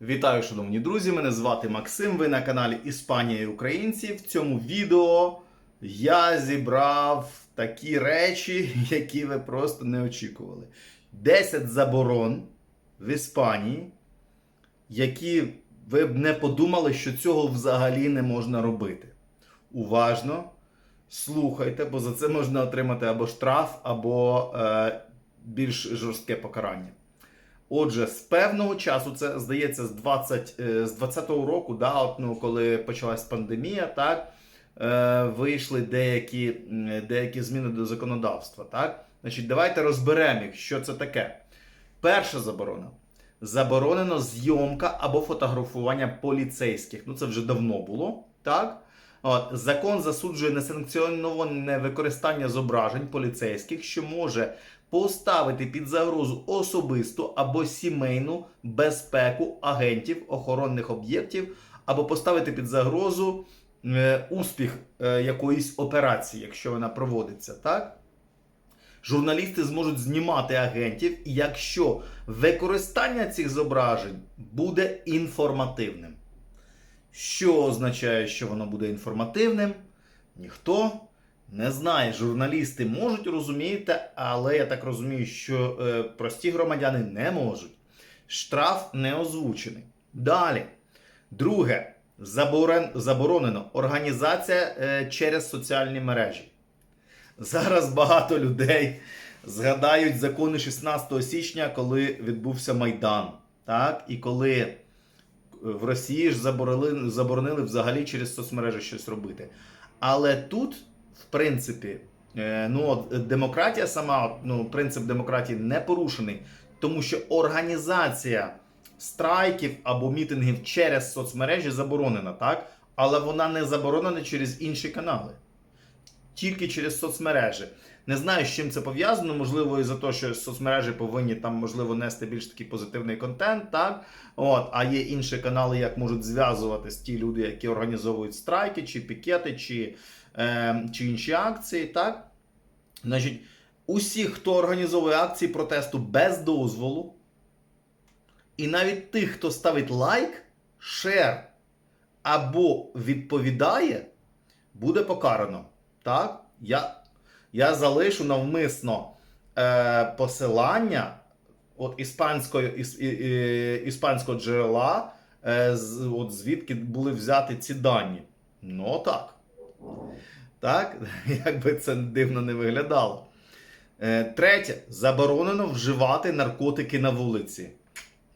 Вітаю, шановні друзі! Мене звати Максим. Ви на каналі Іспанія і Українці. В цьому відео я зібрав такі речі, які ви просто не очікували. 10 заборон в Іспанії, які ви б не подумали, що цього взагалі не можна робити. Уважно слухайте, бо за це можна отримати або штраф, або е, більш жорстке покарання. Отже, з певного часу, це здається, з 20, е, з 20-го року, да, от, ну, коли почалась пандемія, так, е, вийшли деякі, деякі зміни до законодавства. Так? Значить, давайте розберемо їх, що це таке. Перша заборона. Заборонено зйомка або фотографування поліцейських. Ну, це вже давно було. Так? От, закон засуджує несанкціоноване використання зображень поліцейських, що може поставити під загрозу особисту або сімейну безпеку агентів охоронних об'єктів, або поставити під загрозу е, успіх е, якоїсь операції, якщо вона проводиться, так? Журналісти зможуть знімати агентів, якщо використання цих зображень буде інформативним. Що означає, що воно буде інформативним? Ніхто не знає. Журналісти можуть розуміти, але я так розумію, що е, прості громадяни не можуть. Штраф не озвучений. Далі. Друге, заборон, заборонено організація е, через соціальні мережі. Зараз багато людей згадають закони 16 січня, коли відбувся Майдан. Так? І коли в Росії ж заборонили, заборонили взагалі через соцмережі щось робити. Але тут, в принципі, е, ну, от демократія сама, ну, принцип демократії не порушений, тому що організація страйків або мітингів через соцмережі заборонена, так? Але вона не заборонена через інші канали. Тільки через соцмережі. Не знаю, з чим це пов'язано. Можливо, і за те, що соцмережі повинні там, можливо, нести більш такий позитивний контент, так? От, а є інші канали, як можуть зв'язуватись ті люди, які організовують страйки, чи пікети, чи, е, чи інші акції, так? Значить, усі, хто організовує акції протесту без дозволу, і навіть тих, хто ставить лайк, шер або відповідає, буде покарано. Так? Я, я залишу навмисно е, посилання от іспанського, іс, і, і, іспанського джерела, е, з, от звідки були взяті ці дані. Ну так. Так, як би це дивно не виглядало. Е, третє, заборонено вживати наркотики на вулиці.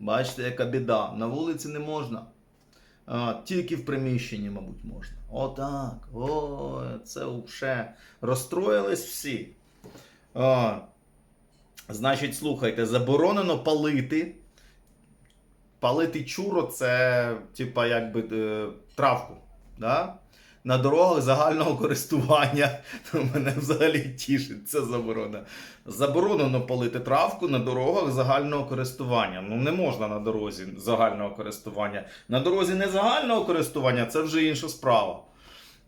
Бачите, яка біда. На вулиці не можна. А, тільки в приміщенні, мабуть, можна. Отак. О, це вже розстроїлись всі. А, значить, слухайте, заборонено палити. Палити чуро це, типа, якби е, травку. Да? На дорогах загального користування. Мене взагалі тішить ця заборона. Заборонено палити травку на дорогах загального користування. Ну не можна на дорозі загального користування. На дорозі не загального користування, це вже інша справа.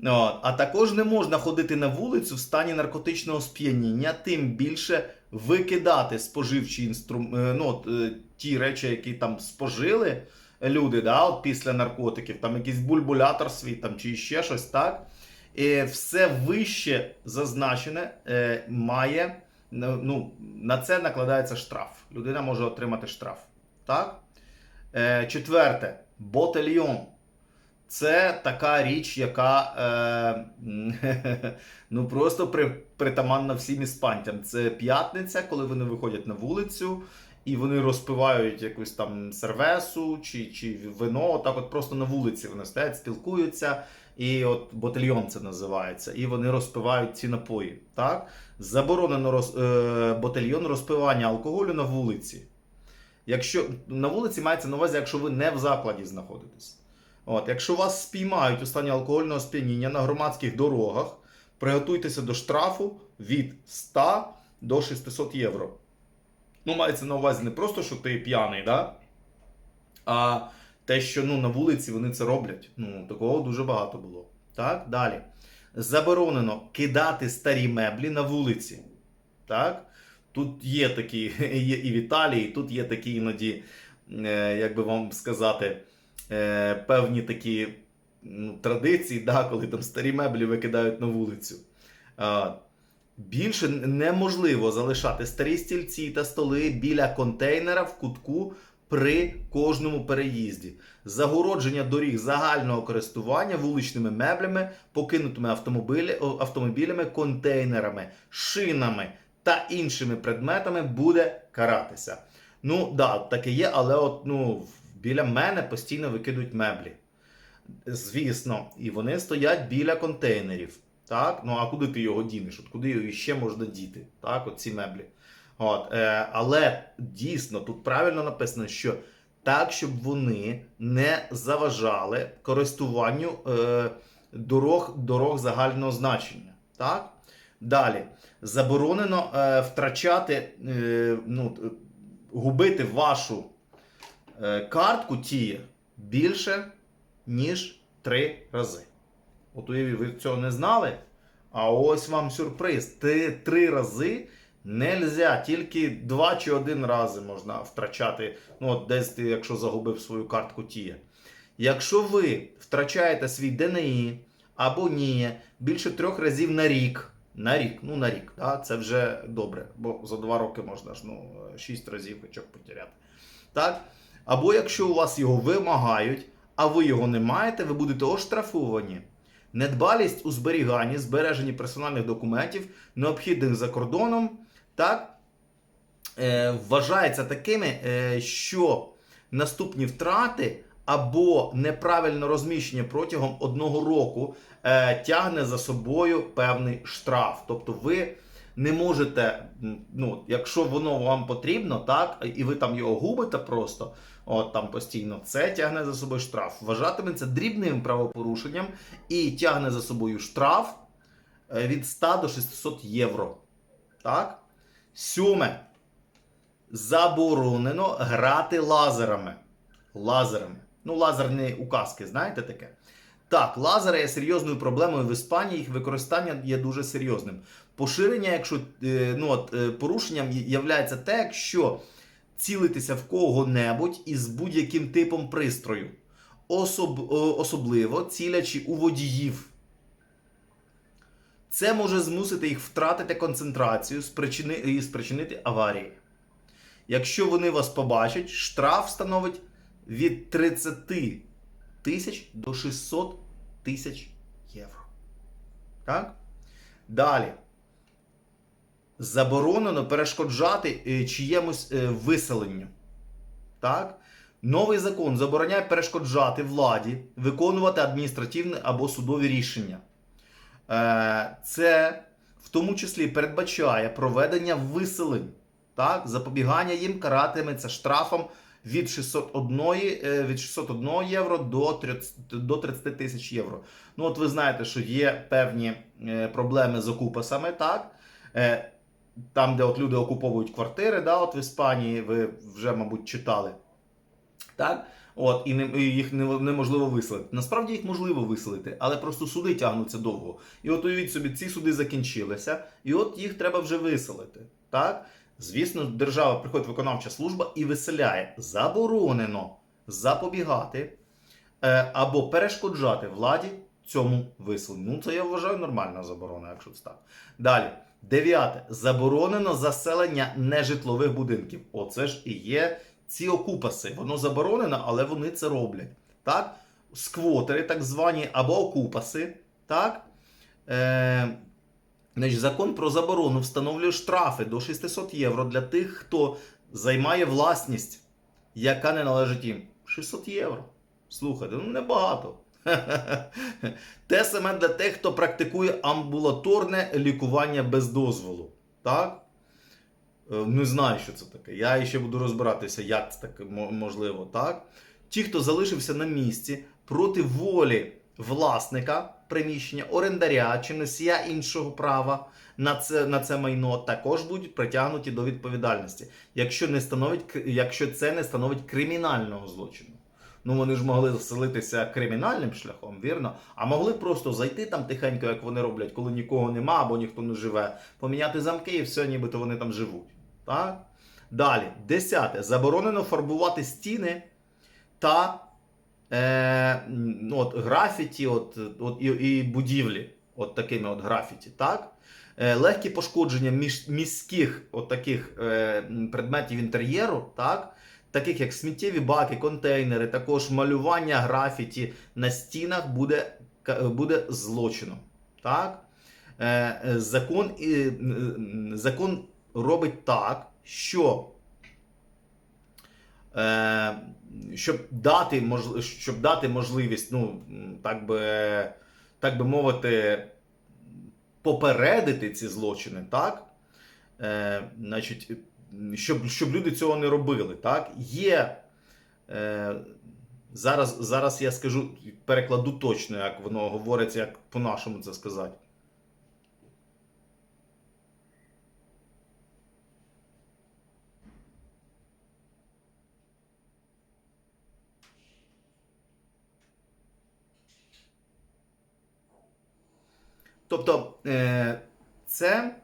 От. А також не можна ходити на вулицю в стані наркотичного сп'яніння, тим більше викидати споживчі інструменти, ну, е, ті речі, які там спожили люди, да, от після наркотиків, там якийсь бульбулятор свій там, чи ще щось, так? І все вище зазначене е, має, ну, на це накладається штраф. Людина може отримати штраф. Так? Е, четверте, ботельйон. Це така річ, яка е, ну просто при, притаманна всім іспанцям. Це п'ятниця, коли вони виходять на вулицю і вони розпивають якусь там сервесу чи, чи вино. Так от просто на вулиці вони стоять, спілкуються. І от ботильйон це називається. І вони розпивають ці напої. Так? Заборонено роз, е, ботильйон розпивання алкоголю на вулиці. Якщо на вулиці мається на увазі, якщо ви не в закладі знаходитесь. От, Якщо вас спіймають у стані алкогольного сп'яніння на громадських дорогах, приготуйтеся до штрафу від 100 до 600 євро. Ну, мається на увазі не просто, що ти п'яний, да? а те, що ну, на вулиці вони це роблять. Ну, Такого дуже багато було. Так, далі. Заборонено кидати старі меблі на вулиці. Так? Тут є такі, є і в Італії, тут є такі іноді е, як би вам сказати, е, певні такі ну, традиції, да, коли там старі меблі викидають на вулицю. Більше неможливо залишати старі стільці та столи біля контейнера в кутку при кожному переїзді. Загородження доріг загального користування вуличними меблями, покинутими автомобілями, контейнерами, шинами та іншими предметами буде каратися. Ну, да, таке є, але от, ну, біля мене постійно викидують меблі. Звісно, і вони стоять біля контейнерів. Так? Ну а куди ти його дінеш? От куди його ще можна діти? Так, от ці меблі. От, е, але дійсно тут правильно написано, що так, щоб вони не заважали користуванню е, дорог, дорог загального значення. Так? Далі. Заборонено е, втрачати, е, ну, губити вашу е, картку тіє більше, ніж три рази. От уявіть, ви цього не знали. А ось вам сюрприз. Три, три рази нельзя, тільки два чи один рази можна втрачати. Ну, от десь ти, якщо загубив свою картку Тія. Якщо ви втрачаєте свій ДНІ або ні більше трьох разів на рік. На рік, ну на рік, да, це вже добре, бо за два роки можна ж ну, шість разів хоча потеряти. Так? Або якщо у вас його вимагають, а ви його не маєте, ви будете оштрафовані. Недбалість у зберіганні, збереженні персональних документів, необхідних за кордоном, так, е, вважається такими, е, що наступні втрати або неправильне розміщення протягом одного року е, тягне за собою певний штраф. Тобто ви не можете, ну, якщо воно вам потрібно, так, і ви там його губите просто, от там постійно, це тягне за собою штраф. Вважатиметься дрібним правопорушенням і тягне за собою штраф е, від 100 до 600 євро. Так? Сьоме. Заборонено грати лазерами. Лазерами. Ну, лазерні указки, знаєте таке? Так, лазери є серйозною проблемою в Іспанії, їх використання є дуже серйозним. Поширення, якщо е, ну, от, е, порушенням являється те, якщо цілитися в кого-небудь із будь-яким типом пристрою, Особ, особливо цілячи у водіїв. Це може змусити їх втратити концентрацію спричини, і спричинити аварії. Якщо вони вас побачать, штраф становить від 30 тисяч до 600 тисяч євро. Так? Далі. Заборонено перешкоджати е, чиємусь е, виселенню. Так? Новий закон забороняє перешкоджати владі виконувати адміністративне або судові рішення. Е, Це в тому числі передбачає проведення виселень. Так? Запобігання їм каратиметься штрафом від 601, е, від 601 євро до 30 до 30 тисяч євро. Ну, от ви знаєте, що є певні е, проблеми з окупасами, так? Е, Там, де от люди окуповують квартири, да, от в Іспанії, ви вже, мабуть, читали. Так? От, і, не, їх не- неможливо виселити. Насправді їх можливо виселити, але просто суди тягнуться довго. І от уявіть собі, ці суди закінчилися, і от їх треба вже виселити. Так? Звісно, держава приходить виконавча служба і виселяє. Заборонено запобігати е, або перешкоджати владі цьому виселенню. Ну, це я вважаю нормальна заборона, якщо це так. Далі. Дев'яте. Заборонено заселення нежитлових будинків. Оце ж і є ці окупаси. Воно заборонено, але вони це роблять. Так? Сквотери, так звані, або окупаси. Так? Е, Значить, закон про заборону встановлює штрафи до 600 євро для тих, хто займає власність, яка не належить їм. 600 євро. Слухайте, ну небагато. Те саме для тих, хто практикує амбулаторне лікування без дозволу. Так? Е, Не знаю, що це таке. Я ще буду розбиратися, як це таке можливо. Так? Ті, хто залишився на місці проти волі власника приміщення, орендаря чи носія іншого права на це, на це майно, також будуть притягнуті до відповідальності, якщо, не становить, якщо це не становить кримінального злочину. Ну, вони ж могли заселитися кримінальним шляхом, вірно? А могли просто зайти там тихенько, як вони роблять, коли нікого нема або ніхто не живе, поміняти замки і все, нібито вони там живуть. Так? Далі, десяте. Заборонено фарбувати стіни та е, от, графіті от, от, і, і будівлі. От такими от графіті. Так? Е, легкі пошкодження між, міських от таких е, предметів інтер'єру, так? таких як сміттєві баки, контейнери, також малювання графіті на стінах буде, буде злочином. Так? Е, е, закон, і, закон робить так, що щоб, дати, мож, щоб дати можливість, ну, так би, так би мовити, попередити ці злочини, так? Е, значить, щоб, щоб люди цього не робили. Так? Є. Е, зараз, зараз я скажу, перекладу точно, як воно говориться, як по-нашому це сказати. Тобто, е, це,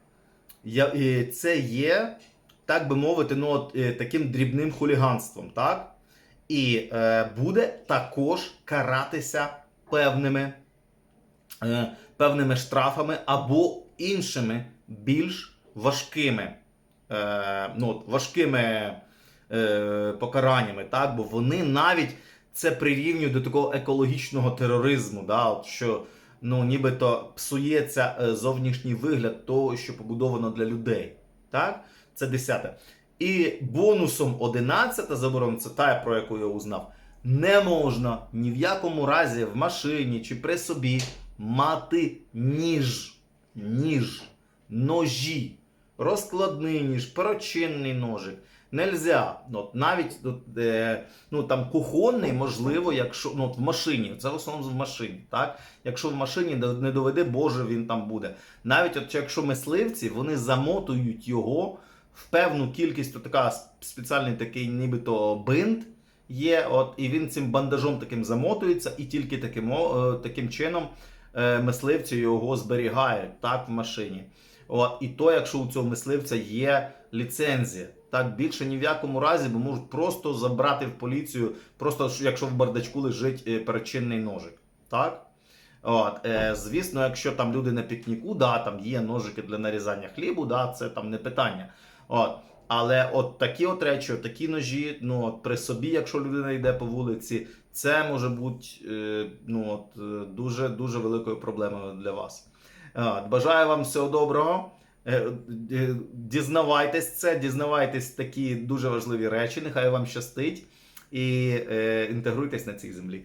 це є, так би мовити, ну, от, е, таким дрібним хуліганством, так? І е, буде також каратися певними, певними штрафами або іншими більш важкими, ну, важкими покараннями, так? Бо вони навіть це прирівнюють до такого екологічного тероризму, да? от, що ну, нібито псується е, зовнішній вигляд того, що побудовано для людей. Так? Це десяте. І бонусом 11 заборона, це та, про яку я узнав, не можна ні в якому разі в машині чи при собі мати ніж, ніж, ножі, розкладний ніж, перочинний ножик. Нельзя. От, навіть от, е, ну, там, кухонний, можливо, якщо ну, от в машині, це в основному в машині. Так? Якщо в машині не доведе Боже, він там буде. Навіть от, якщо мисливці, вони замотують його в певну кількість, от така спеціальний такий нібито бинт є, от, і він цим бандажом таким замотується, і тільки таким, о- е, таким чином е, мисливці його зберігають так, в машині. От, і то, якщо у цього мисливця є ліцензія. Так більше ні в якому разі, бо можуть просто забрати в поліцію, просто якщо в бардачку лежить е, перечинний ножик. Так? От, е, звісно, якщо там люди на пікніку, да, там є ножики для нарізання хлібу, да, це там не питання. От. Але от такі от речі, от такі ножі, ну от при собі, якщо людина йде по вулиці, це може бути е, ну, от, е, дуже дуже великою проблемою для вас. От, бажаю вам всього доброго. Е, е, Дізнавайтесь це, дізнавайтесь такі дуже важливі речі. Нехай вам щастить і е, інтегруйтесь на цій землі.